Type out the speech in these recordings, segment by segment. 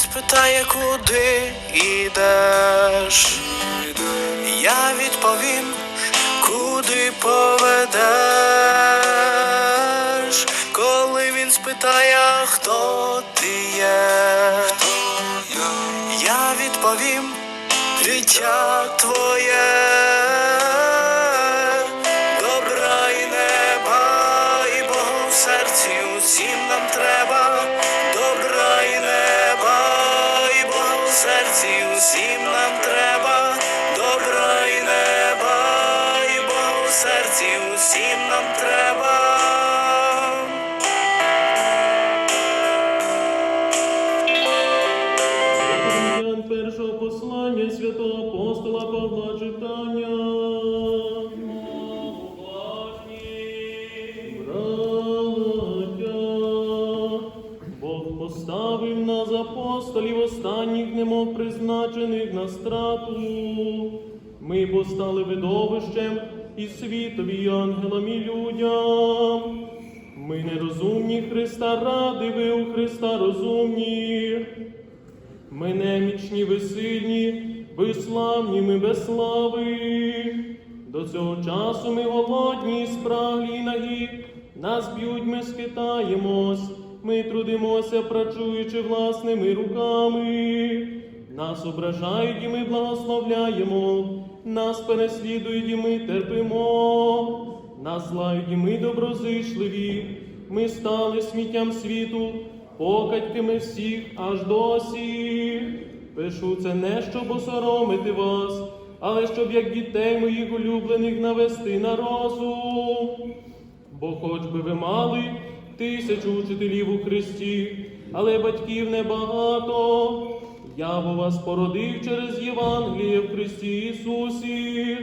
спитає, куди ідеш, я відповім, куди поведеш, коли він спитає, хто ти є, я відповім, життя твоє. Усім нам треба, добра і неба, і Богу в серці усім нам треба. Апостолів останніх, немов призначених на страту. Ми постали видовищем і світові, і ангелам, і людям. Ми нерозумні Христа ради, ви у Христа розумні. Ми немічні, ви сильні, ви славні, ми без слави. До цього часу ми голодні, і спраглі і нагі, нас б'ють, ми скитаємось, ми трудимося, працюючи власними руками. Нас ображають і ми благословляємо, нас переслідують і ми терпимо, нас лають і ми доброзичливі, ми стали сміттям світу, покатьками всіх аж досі. Пишу це не щоб осоромити вас, але щоб як дітей моїх улюблених навести на розум. Бо хоч би ви мали тисячу учителів у Христі, але батьків небагато. Я бо вас породив через Євангеліє в Христі Ісусі.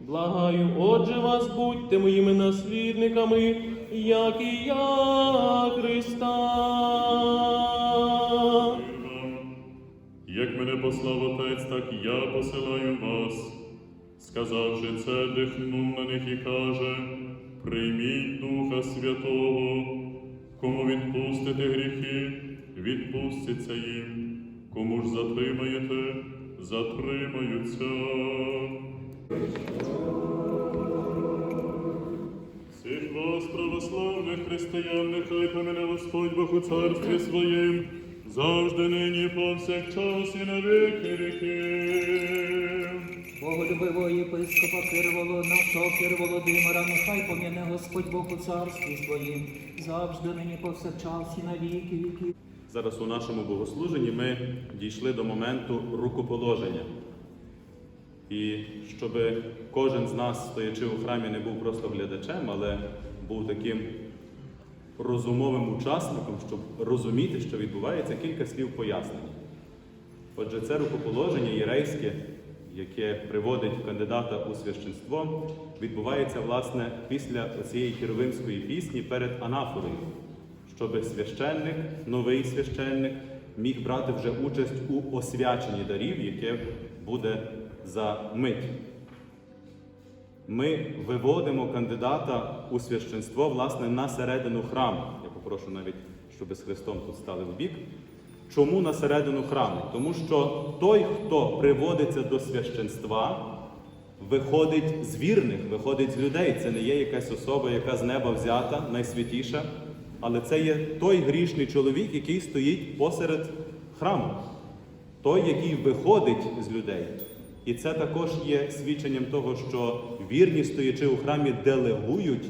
Благаю, отже вас, будьте моїми наслідниками, як і я Христа. Як мене послав Отець, так я посилаю вас. Сказавши це, дихнув на них і каже: Прийміть Духа Святого, кому відпустите гріхи, відпуститься їм, кому ж затримаєте, затримаються. Всіх вас, православних християн, нехай помине Господь Бог у царстві своїм, завжди нині повсякчас і на віки віків. Боголюбивого єпископа Кирволо, нашого Кир Володимира, нехай пом'яне Господь Бог у царстві своїм, завжди нині повсякчас і на віки віків. Зараз у нашому богослуженні ми дійшли до моменту рукоположення. І щоб кожен з нас, стоячи у храмі, не був просто глядачем, але був таким розумовим учасником, щоб розуміти, що відбувається, кілька слів пояснення. Отже, це рукоположення єрейське, яке приводить кандидата у священство, відбувається власне після цієї хіровимської пісні перед анафорою, щоб священник, новий священник, міг брати вже участь у освяченні дарів, яке буде за мить. Ми виводимо кандидата у священство власне на середину храму. Я попрошу навіть, щоб з Христом тут стали в бік. Чому на середину храму? Тому що той, хто приводиться до священства, виходить з вірних, виходить з людей. Це не є якась особа, яка з неба взята, найсвятіша, але це є той грішний чоловік, який стоїть посеред храму, той, який виходить з людей. І це також є свідченням того, що вірні, стоячи у храмі, делегують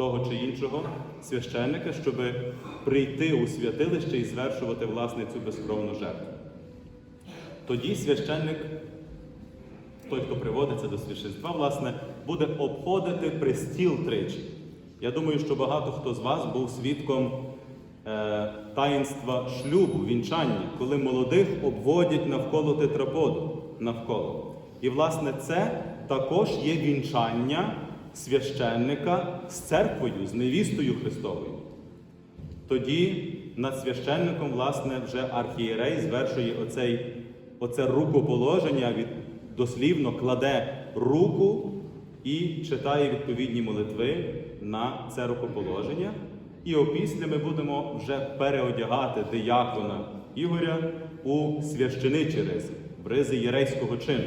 того чи іншого священника, щоб прийти у святилище і звершувати власне цю безкровну жертву. Тоді священник, той, хто приводиться до священства, власне, буде обходити престіл тричі. Я думаю, що багато хто з вас був свідком е, таїнства шлюбу, вінчання, коли молодих обводять навколо тетраподу навколо. І, власне, це також є вінчання священника з церквою, з невістою Христовою. Тоді над священником, власне, вже архієрей звершує оцей, оце рукоположення, від, дослівно кладе руку і читає відповідні молитви на це рукоположення. І опісля ми будемо вже переодягати диякона Ігоря у священичі ризи, в ризи єрейського чину.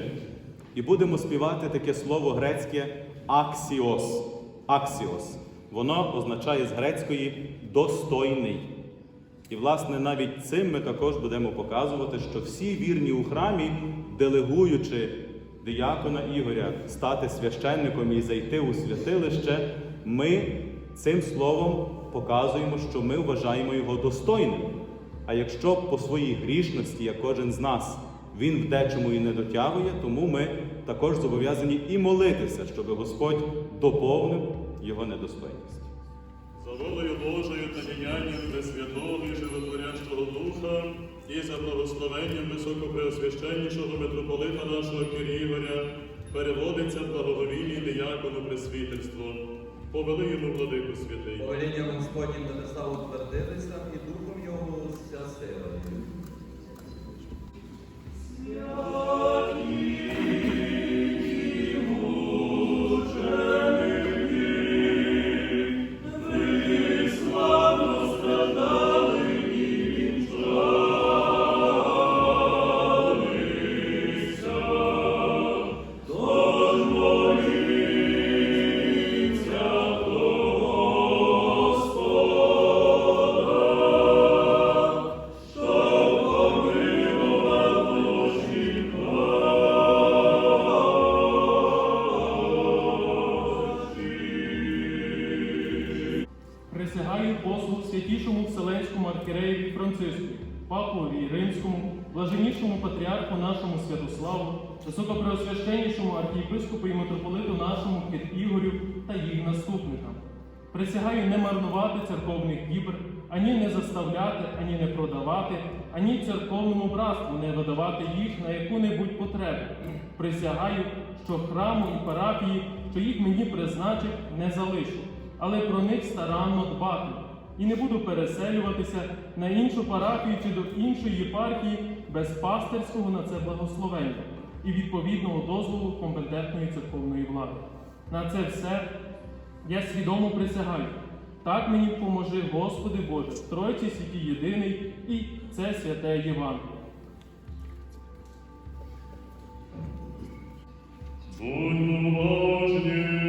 І будемо співати таке слово грецьке аксіос. Аксіос. Воно означає з грецької достойний. І, власне, навіть цим ми також будемо показувати, що всі вірні у храмі, делегуючи диякона Ігоря стати священником і зайти у святилище, ми цим словом показуємо, що ми вважаємо його достойним. А якщо по своїй грішності, як кожен з нас, він в дечому і не дотягує, тому ми також зобов'язані і молитися, щоб Господь доповнив його недостойність. За волею Божою та діянням Пресвятого і Животворящого Духа і за благословенням Високопреосвященнішого митрополита нашого Кирігоря переводиться благоговійний диякону пресвітерство. Повели йому владику святий. Повелінням Господнім небеса утвердилися, і духом митрополиту нашому Кит Ігорю та їх наступникам. Присягаю не марнувати церковних дібр, ані не заставляти, ані не продавати, ані церковному братству не видавати їх на яку-небудь потребу. Присягаю, що храму і парафії, що їх мені призначить, не залишу але про них старанно дбати. І не буду переселюватися на іншу парафію чи до іншої єпархії без пастирського на це благословення і відповідного дозволу компетентної церковної влади. На це все я свідомо присягаю. Так мені поможи, Господи Боже, Тройці святі єдиний і це святе Євангеліє. Будь уважні.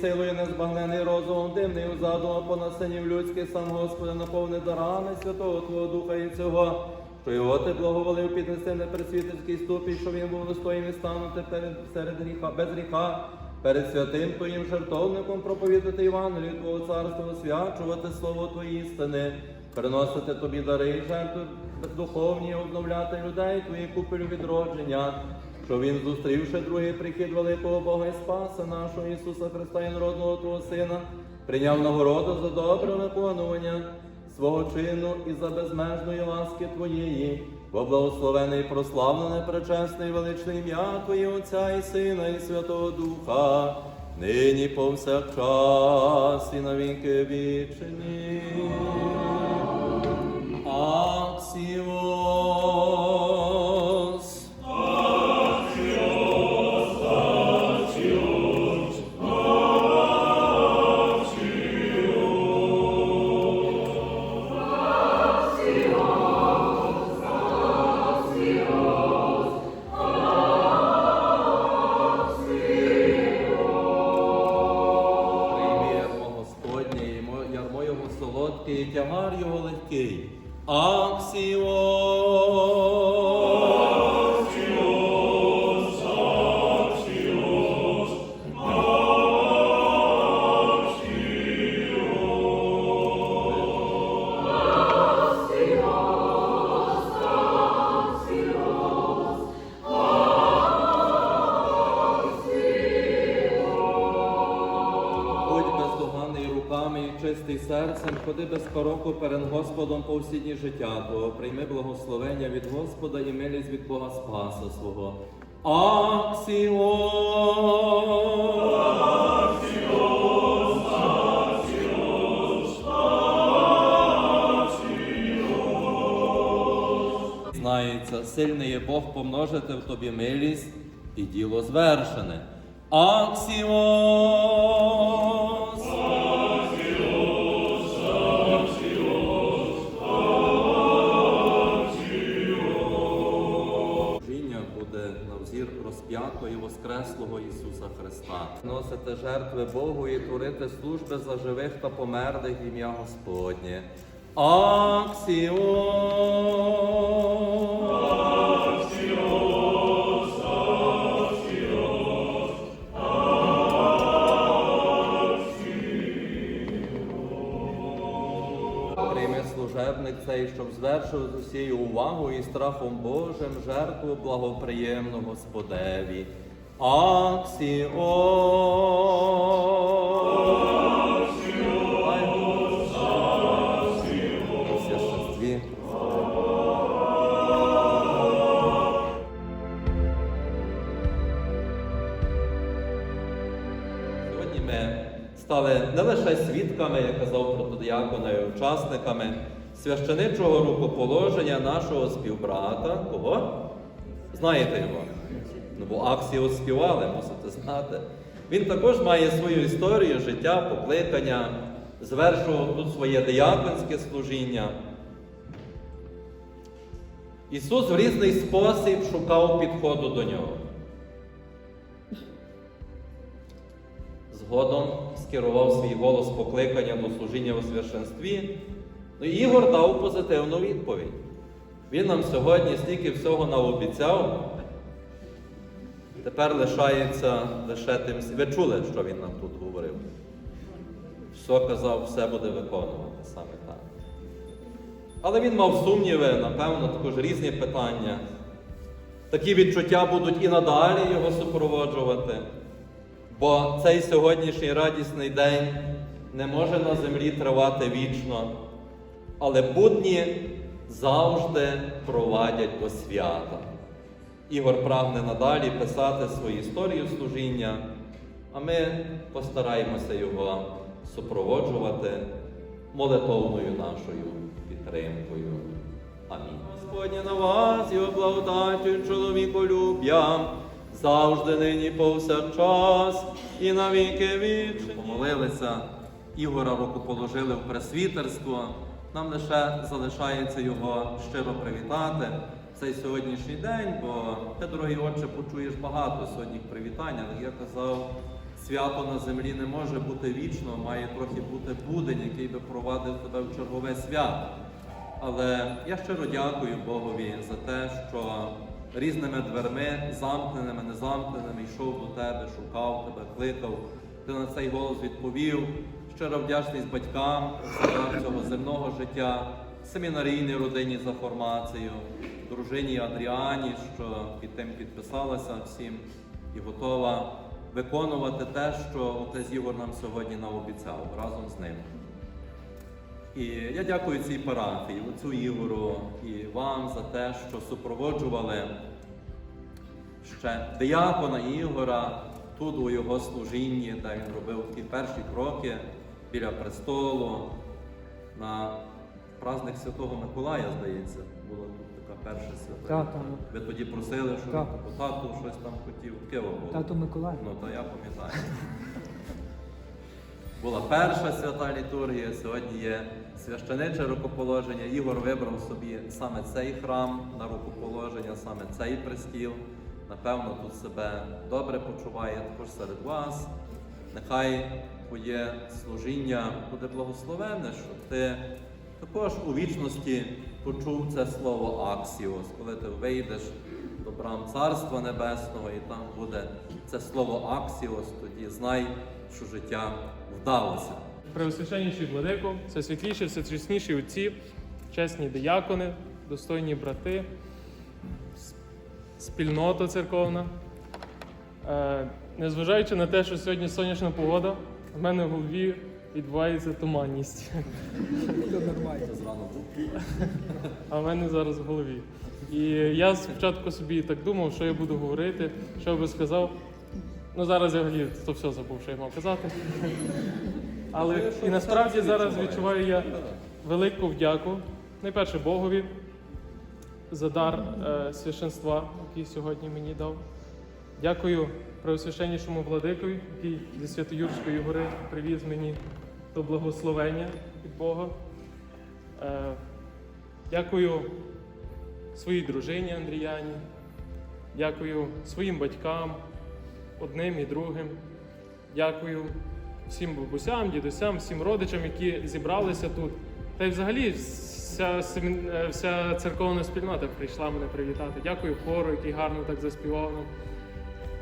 Силою незбагнений розумом, дивний у задумах понад синів людських, сам Господи, наповни дарами Святого Твого Духа і цього, що його ти благоволив піднести на пресвітерський ступінь, що він був достойний станути перед серед гріха, без гріха, перед святим Твоїм жертовником проповідати Євангелію Твого царства, освячувати слово Твої істини, приносити Тобі дари і жертви духовні, обновляти людей Твої купелю відродження що він, зустрівши другий прихід великого Бога і Спаса нашого Ісуса Христа і народного Твого Сина, прийняв нагороду за добре виконування свого чину і за безмежної ласки Твоєї, бо благословений, прославлене, пречесне і величне ім'я Твоє Отця і Сина, і Святого Духа, нині повсякчас і на віки вічні. Аксіос. Чистий серцем, ходи без пороку перед Господом по всі дні життя Твого, прийми благословення від Господа і милість від Бога Спаса свого. Аксіон! Знається, сильний є Бог помножити в тобі милість і діло звершене. Аксіос! Носите жертви Богу і творити служби за живих та померлих ім'я Господнє. Аксіон! Служебник цей, щоб звершив з усією увагою і страхом Божим жертву благоприємну Господеві. Аксіон! У. Сьогодні ми стали не лише свідками, як казав протодіакона, і учасниками священичого рукоположення нашого співбрата. Кого? Знаєте його? Ну, бо акцію співали, мусите знати. Він також має свою історію, життя, покликання, звершував тут своє дияконське служіння. Ісус в різний спосіб шукав підходу до нього. Згодом скерував свій голос покликання до служіння у священстві. Ну Ігор дав позитивну відповідь. Він нам сьогодні стільки всього наобіцяв. Тепер лишається лише тим. Ви чули, що він нам тут говорив? Все казав, все буде виконувати саме так. Але він мав сумніви, напевно, також різні питання. Такі відчуття будуть і надалі його супроводжувати. Бо цей сьогоднішній радісний день не може на землі тривати вічно, але будні завжди провадять до свята. Ігор прагне надалі писати свою історію служіння, а ми постараємося його супроводжувати молитовною нашою підтримкою. Амінь. Господня на вас, його благодаттю, чоловіколюб'ям, завжди нині повсякчас і на віки вічні. Помолилися, Ігора рукоположили в пресвітерство. Нам лише залишається його щиро привітати цей сьогоднішній день, бо ти, дорогий отче, почуєш багато сьогоднішніх привітань, але я казав, свято на землі не може бути вічно, має трохи бути будень, який би провадив тебе в чергове свято. Але я щиро дякую Богові за те, що різними дверми, замкненими, незамкненими, йшов до тебе, шукав тебе, кликав. Ти на цей голос відповів. Щиро вдячність батькам цього земного життя, семінарійній родині за формацію, дружині Адріані, що під тим підписалася всім і готова виконувати те, що отець Ігор нам сьогодні наобіцяв разом з ним. І я дякую цій парафії, отцю Ігору і вам за те, що супроводжували ще диякона Ігора тут у його служінні, де він робив ті перші кроки біля престолу. На праздник Святого Миколая, здається, була тут така перша свята. Так, так. Ви тоді просили, що Так. по тату щось там хотів. Киво було. Тато Миколай. Ну, то я пам'ятаю. Була перша свята літургія, сьогодні є священиче рукоположення. Ігор вибрав собі саме цей храм на рукоположення, саме цей престіл. Напевно, тут себе добре почуває також серед вас. Нехай твоє служіння буде благословенне, щоб ти також у вічності почув це слово Аксіос, коли ти вийдеш до брам Царства Небесного, і там буде це слово Аксіос, тоді знай, що життя вдалося. Преосвященніший владико, все світліші, все чесніші отці, чесні диякони, достойні брати, спільнота церковна. Е, Незважаючи на те, що сьогодні сонячна погода, в мене в голові відбувається туманність. А в мене зараз в голові. І я спочатку собі так думав, що я буду говорити, що би сказав. Ну зараз я взагалі то все забув, що я мав казати. Але і насправді зараз відчуваю я велику вдяку, найперше Богові за дар е, священства, який сьогодні мені дав. Дякую Преосвященнішому владикові, який зі Святоюрської гори привіз мені то благословення від Бога. Е, дякую своїй дружині Андріяні. Дякую своїм батькам, одним і другим. Дякую всім бабусям, дідусям, всім родичам, які зібралися тут. Та й взагалі вся, е, вся церковна спільнота прийшла мене привітати. Дякую хору, який гарно так заспівав нам.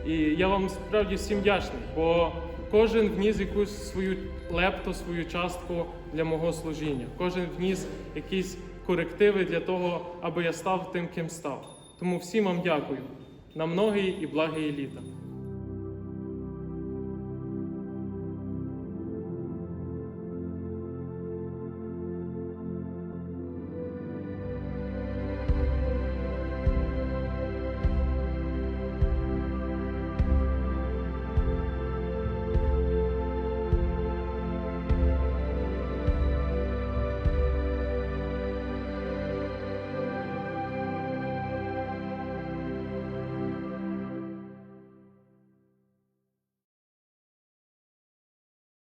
І я вам справді всім вдячний, бо кожен вніс якусь свою лепту, свою частку для мого служіння. Кожен вніс якісь корективи для того, аби я став тим, ким став. Тому всім вам дякую на многії і благії літа.